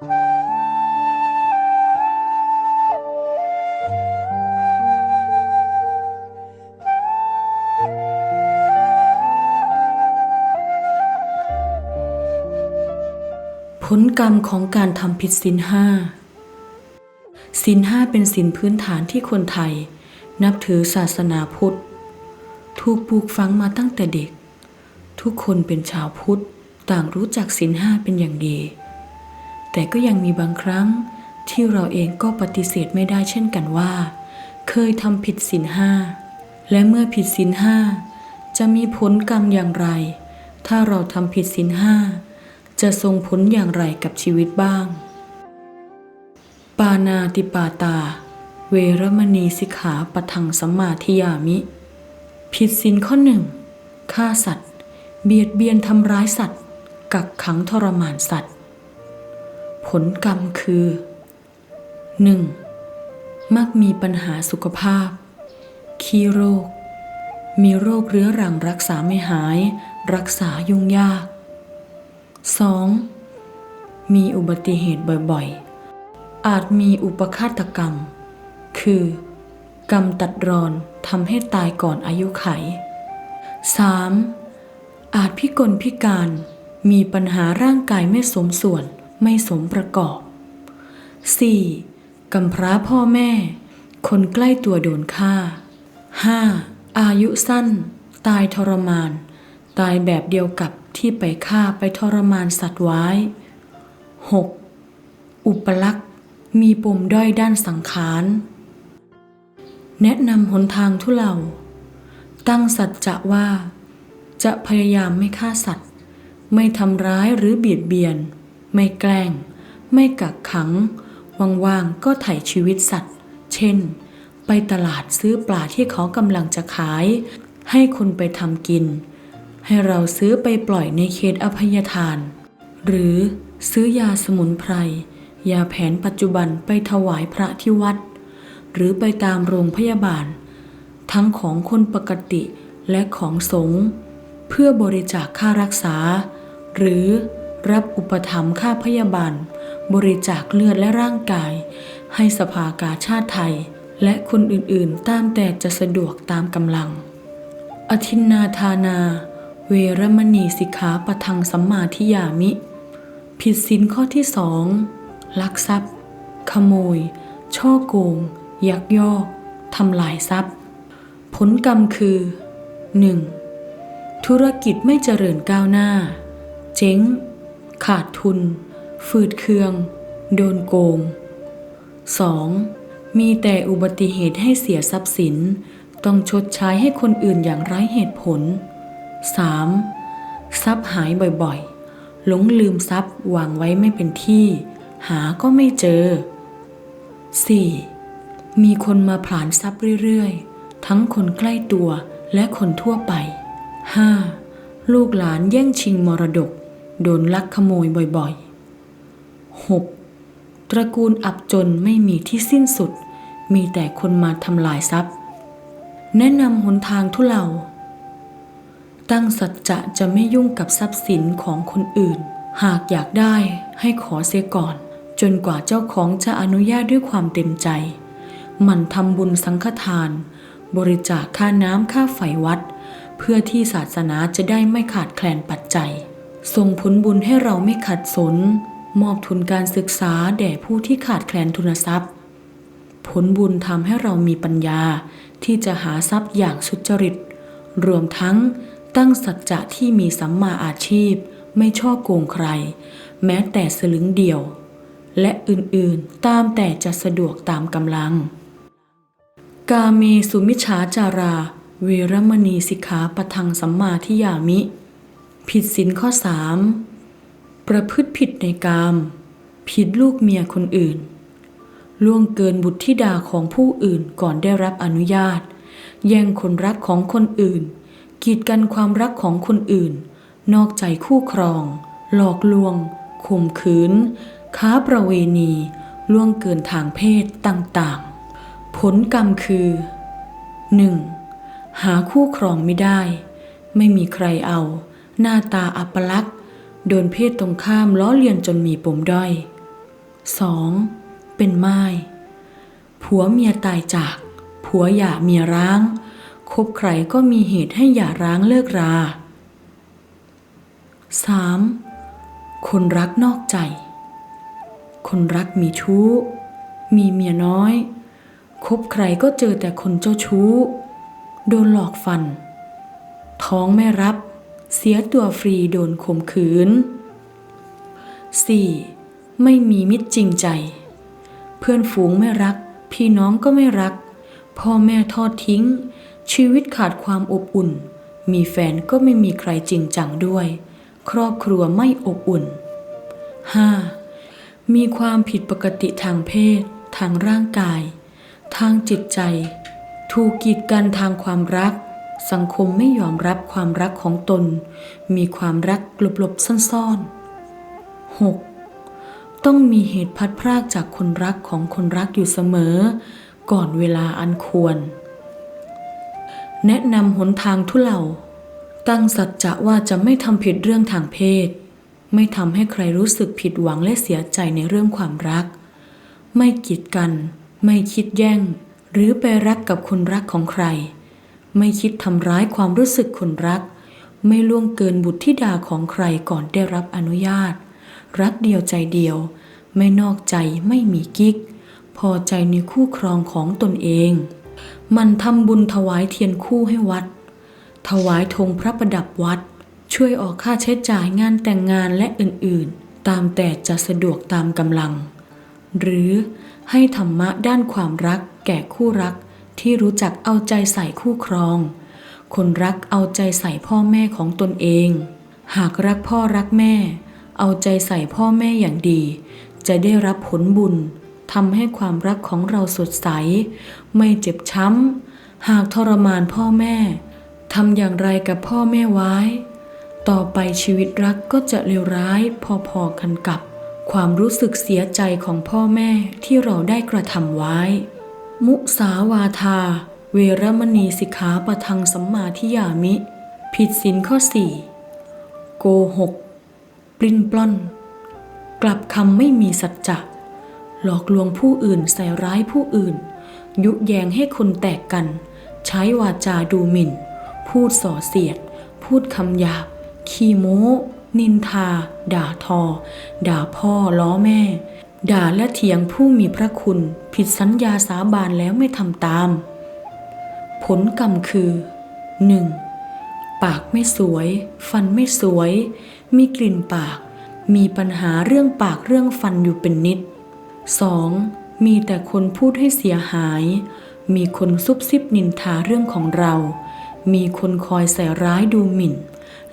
ผลกรรมของการทำผิดศีลห้าศีลห้าเป็นศีลพื้นฐานที่คนไทย นับถือศาสนาพุทธ ถูกปลูกฝังมาตั้งแต่เด็ก ทุกคนเป็นชาวพุทธ ต่างรู้จักศีลห้าเป็นอย่างดี แต่ก็ยังมีบางครั้งที่เราเองก็ปฏิเสธไม่ได้เช่นกันว่า เคยทำผิดศีลห้า และเมื่อผิดศีลห้าจะมีผลกรรมอย่างไร ถ้าเราทำผิดศีลห้าจะส่งผลอย่างไรกับชีวิตบ้าง ปานาติปาตา เวรมณีสิกขาปทังสัมมาทิยามิ ผิดศีลข้อหนึ่งฆ่าสัตว์ เบียดเบียนทำร้ายสัตว์ กักขังทรมานสัตว์ ผลกรรมคือ 1. มักมีปัญหาสุขภาพ ขี้โรค มีโรคเรื้อรังรักษาไม่หาย รักษายุ่งยาก 2. มีอุบัติเหตุบ่อยๆ อาจมีอุปฆาตกรรม คือ กรรมตัดรอนทำให้ตายก่อนอายุไข 3. อาจพิกลพิการ มีปัญหาร่างกายไม่สมส่วน ไม่สมประกอบ 4. กำพร้าพ่อแม่ คนใกล้ตัวโดนฆ่า 5. อายุสั้น ตายทรมาน ตายแบบเดียวกับที่ไปฆ่าไปทรมานสัตว์ไว้ 6. อุปลักษณ์มีปมด้อยด้านสังขาร แนะนำหนทางทุเลา ตั้งสัจจะว่า จะพยายามไม่ฆ่าสัตว์ ไม่ทำร้ายหรือเบียดเบียน ไม่แกล้ง ไม่กักขัง ว่างๆ ก็ไถ่ชีวิตสัตว์ เช่น ไปตลาดซื้อปลาที่เขากำลังจะขาย ให้คนไปทำกิน ให้เราซื้อไปปล่อยในเขตอภัยทาน หรือซื้อยาสมุนไพร ยาแผนปัจจุบันไปถวายพระที่วัด หรือไปตามโรงพยาบาล ทั้งของคนปกติและของสงฆ์เพื่อบริจาคค่ารักษา หรือ รับอุปถัมภ์ค่าพยาบาล บริจาคเลือดและร่างกาย ให้สภากาชาติไทย และคนอื่นๆ ตามแต่จะสะดวกตามกำลัง อธินนาทานา เวรมณีสิกขาปะทังสัมมาทิยามิ ผิดศีลข้อที่สองลักทรัพย์ ขโมย ช่อโกง ยักยอก ทำลายทรัพย์ ผลกรรมคือ 1. ธุรกิจไม่เจริญก้าวหน้า เจ๊ง ขาดทุน ฝืดเคือง โดนโกง 2. มีแต่อุบัติเหตุให้เสียทรัพย์สิน ต้องชดใช้ให้คนอื่นอย่างไร้เหตุผล 3. ทรัพย์หายบ่อยๆ หลงลืมทรัพย์วางไว้ไม่เป็นที่ หาก็ไม่เจอ 4. มีคนมาผลาญทรัพย์เรื่อยๆ ทั้งคนใกล้ตัวและคนทั่วไป 5. ลูกหลานแย่งชิงมรดก โดนลักขโมยบ่อยๆ 6. ตระกูลอับจนไม่มีที่สิ้นสุด มีแต่คนมาทำลายทรัพย์ แนะนำหนทางทุเลา ตั้งสัจจะจะไม่ยุ่งกับทรัพย์สินของคนอื่น หากอยากได้ให้ขอเสียก่อน จนกว่าเจ้าของจะอนุญาตด้วยความเต็มใจ มันทำบุญสังฆทาน บริจาคค่าน้ำค่าไฟวัด เพื่อที่ศาสนาจะได้ไม่ขาดแคลนปัจจัย ส่งผลบุญให้เราไม่ขัดสน มอบทุนการศึกษาแด่ผู้ที่ขาดแคลนทุนทรัพย์ ผลบุญทำให้เรามีปัญญาที่จะหาทรัพย์อย่างสุจริต รวมทั้งตั้งสัจจะที่มีสัมมาอาชีพ ไม่ช่อโกงใคร แม้แต่สลึงเดียว และอื่นๆตามแต่จะสะดวกตามกำลัง กาเมสุมิชฌาจารา เวรมณีสิกขาปทังสัมมาทิยามิ ผิดศีลข้อสามประพฤติผิดในกาม ผิดลูกเมียคนอื่น ล่วงเกินบุตรธิดาของผู้อื่นก่อนได้รับอนุญาต แย่งคนรักของคนอื่น กีดกันความรักของคนอื่น นอกใจคู่ครอง หลอกลวงข่มขืน ค้าประเวณี ล่วงเกินทางเพศต่างๆ ผลกรรมคือ 1. หาคู่ครองไม่ได้ ไม่มีใครเอา หน้าตาอัปลักษณ์ โดนเพศตรงข้ามล้อเลียนจนมีปมด้อย 2. เป็นไม้ผัวเมียตายจาก ผัวหย่าเมียร้าง คบใครก็มีเหตุให้หย่าร้างเลิกรา 3. คนรักนอกใจ คนรักมีชู้ มีเมียน้อย คบใครก็เจอแต่คนเจ้าชู้ โดนหลอกฟัน ท้องไม่รับ เสียตัวฟรีโดนข่มขืน 4. ไม่มีมิตรจริงใจ เพื่อนฝูงไม่รัก พี่น้องก็ไม่รัก พ่อแม่ทอดทิ้ง ชีวิตขาดความอบอุ่น มีแฟนก็ไม่มีใครจริงจังด้วย ครอบครัวไม่อบอุ่น 5. มีความผิดปกติทางเพศ ทางร่างกาย ทางจิตใจ ถูกกีดกันทางความรัก สังคมไม่ยอมรับความรักของตน มีความรักกลบๆซ่อนๆ 6. ต้องมีเหตุพัดพรากจากคนรักของคนรักอยู่เสมอ ก่อนเวลาอันควร แนะนำหนทางทุเลาตั้งสัจจะว่าจะไม่ทำผิดเรื่องทางเพศ ไม่ทำให้ใครรู้สึกผิดหวังและเสียใจในเรื่องความรัก ไม่กีดกัน ไม่คิดแย่ง หรือไปรักกับคนรักของใคร ไม่คิดทำร้ายความรู้สึกคนรัก ไม่ล่วงเกินบุตรธิดาของใครก่อนได้รับอนุญาต รักเดียวใจเดียว ไม่นอกใจไม่มีกิ๊ก พอใจในคู่ครองของตนเอง มันทำบุญถวายเทียนคู่ให้วัด ถวายธงพระประดับวัด ช่วยออกค่าใช้จ่ายงานแต่งงานและอื่นๆ ตามแต่จะสะดวกตามกำลัง หรือให้ธรรมะด้านความรักแก่คู่รัก ที่รู้จักเอาใจใส่คู่ครอง คนรักเอาใจใส่พ่อแม่ของตนเอง หากรักพ่อรักแม่ เอาใจใส่พ่อแม่อย่างดี จะได้รับผลบุญทำให้ความรักของเราสดใส ไม่เจ็บช้ำ หากทรมานพ่อแม่ทำอย่างไรกับพ่อแม่ไว้ ต่อไปชีวิตรักก็จะเลวร้ายพอๆกันกับ ความรู้สึกเสียใจของพ่อแม่ที่เราได้กระทำไว้ มุสาวาทา เวรมณีสิกขาปะทังสัมมาทิยามิ ผิดศีลข้อสี่โกหก ปลิ้นปล้อน กลับคำไม่มีสัจจะ หลอกลวงผู้อื่นใส่ร้ายผู้อื่น ยุแยงให้คนแตกกัน ใช้วาจาดูหมิ่น พูดส่อเสียด พูดคำหยาบ ขี้โม้ นินทา ด่าทอ ด่าพ่อล้อแม่ ด่าและเถียงผู้มีพระคุณ ผิดสัญญาสาบานแล้วไม่ทำตาม ผลกรรมคือ 1. ปากไม่สวย ฟันไม่สวย มีกลิ่นปาก มีปัญหาเรื่องปากเรื่องฟันอยู่เป็นนิด 2. มีแต่คนพูดให้เสียหาย มีคนซุบซิบนินทาเรื่องของเรา มีคนคอยใส่ร้ายดูหมิ่น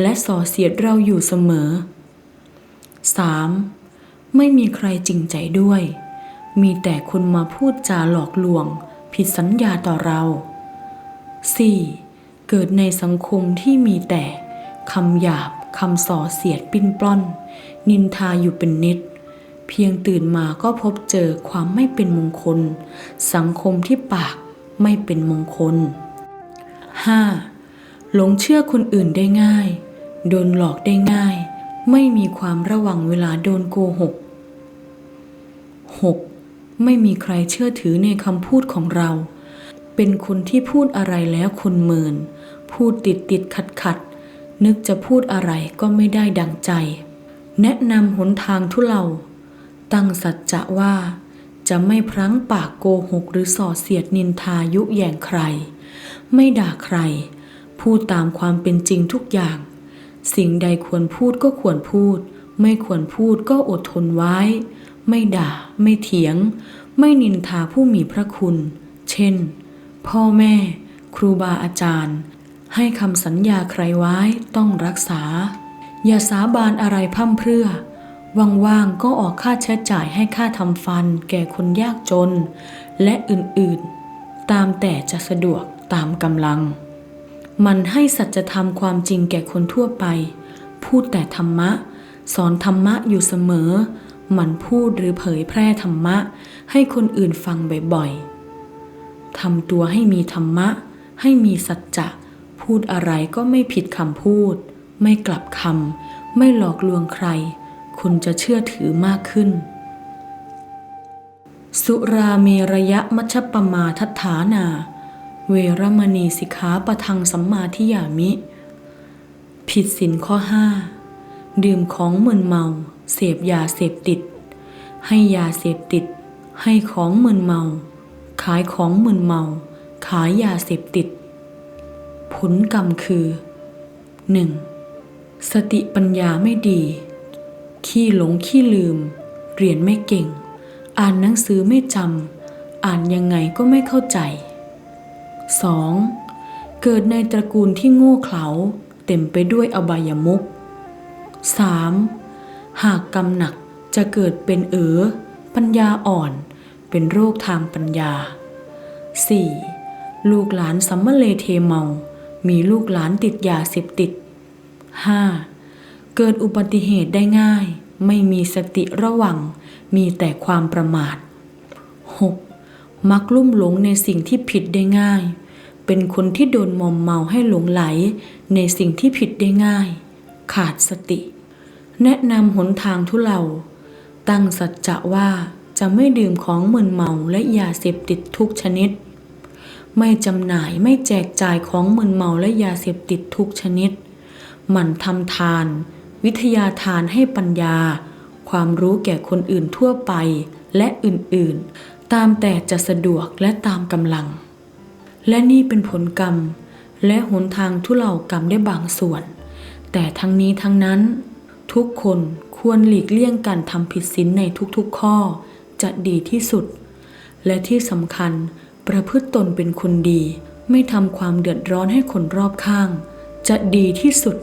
และส่อเสียดเราอยู่เสมอ 3. ไม่มีใครจริงใจด้วย มีแต่คนมาพูดจาหลอกลวง ผิดสัญญาต่อเรา 4. เกิดในสังคมที่มีแต่คำหยาบคำส่อเสียดปิ้นปล้อน นินทาอยู่เป็นนิด เพียงตื่นมาก็พบเจอความไม่เป็นมงคล สังคมที่ปากไม่เป็นมงคล 5. หลงเชื่อคนอื่นได้ง่าย โดนหลอกได้ง่าย ไม่มีความระวังเวลาโดนโกหก 6. ไม่มีใครเชื่อถือในคำพูดของเรา เป็นคนที่พูดอะไรแล้วคนเมิน พูดติดติดขัดขัด นึกจะพูดอะไรก็ไม่ได้ดังใจ แนะนำหนทางทุเลา ตั้งสัจจะว่า จะไม่พลั้งปากโกหกหรือส่อเสียดนินทายุแย่งใคร ไม่ด่าใคร พูดตามความเป็นจริงทุกอย่าง สิ่งใดควรพูดก็ควรพูด ไม่ควรพูดก็อดทนไว้ ไม่ด่า ไม่เถียง ไม่นินทาผู้มีพระคุณ เช่น พ่อแม่ ครูบาอาจารย์ ให้คำสัญญาใครไว้ต้องรักษา อย่าสาบานอะไรพร่ำเพรื่อว่างๆก็ออกค่าใช้จ่ายให้ค่าทำฟันแก่คนยากจน และอื่นๆ ตามแต่จะสะดวกตามกำลัง มันให้สัจธรรมความจริงแก่คนทั่วไป พูดแต่ธรรมะ สอนธรรมะอยู่เสมอ มันพูดหรือเผยแพร่ธรรมะ ให้คนอื่นฟังบ่อยๆทำตัวให้มีธรรมะ ให้มีสัจจะพูดอะไรก็ไม่ผิดคำพูด ไม่กลับคำไม่หลอกลวงใคร คุณจะเชื่อถือมากขึ้น สุราเมระยะมัชปมาทัฏฐานา เวรมณีสิกขาประทังสัมมาทิยามิ ผิดศีลข้อห้าดื่มของมึนเมา เสพยาเสพติด ให้ยาเสพติด ให้ของมึนเมา ขายของมึนเมา ขายยาเสพติด ผลกรรมคือ 1. สติปัญญาไม่ดี ขี้หลงขี้ลืม เรียนไม่เก่ง อ่านหนังสือไม่จำอ่านยังไงก็ไม่เข้าใจ 2. เกิดในตระกูลที่โง่เขลาเต็มไปด้วยอบายมุข 3. หากกรรมหนักจะเกิดเป็นเอ๋อปัญญาอ่อน เป็นโรคทางปัญญา 4. ลูกหลานสัมมเลเทเมา มีลูกหลานติดยาเสพติด 5. เกิดอุบัติเหตุได้ง่าย ไม่มีสติระวัง มีแต่ความประมาท 6. มักลุ่มหลงในสิ่งที่ผิดได้ง่าย เป็นคนที่โดนมอมเมาให้หลงไหล ในสิ่งที่ผิดได้ง่าย ขาดสติ แนะนำหนทางทุเลาตั้งสัจจะว่าจะไม่ดื่มของมึนเมาและยาเสพติดทุกชนิด ไม่จำหน่ายไม่แจกจ่ายของมึนเมาและยาเสพติดทุกชนิด หมั่นทำทาน วิทยาทานให้ปัญญา ความรู้แก่คนอื่นทั่วไปและอื่นๆ ตามแต่จะสะดวกและตามกำลัง และนี่เป็นผลกรรม และหนทางทุเลากรรมได้บางส่วน แต่ทั้งนี้ทั้งนั้น ทุกคนควรหลีกเลี่ยงการทำผิดศีลในทุกๆข้อ จะดีที่สุด และที่สำคัญประพฤติตนเป็นคนดี ไม่ทำความเดือดร้อนให้คนรอบข้าง จะดีที่สุด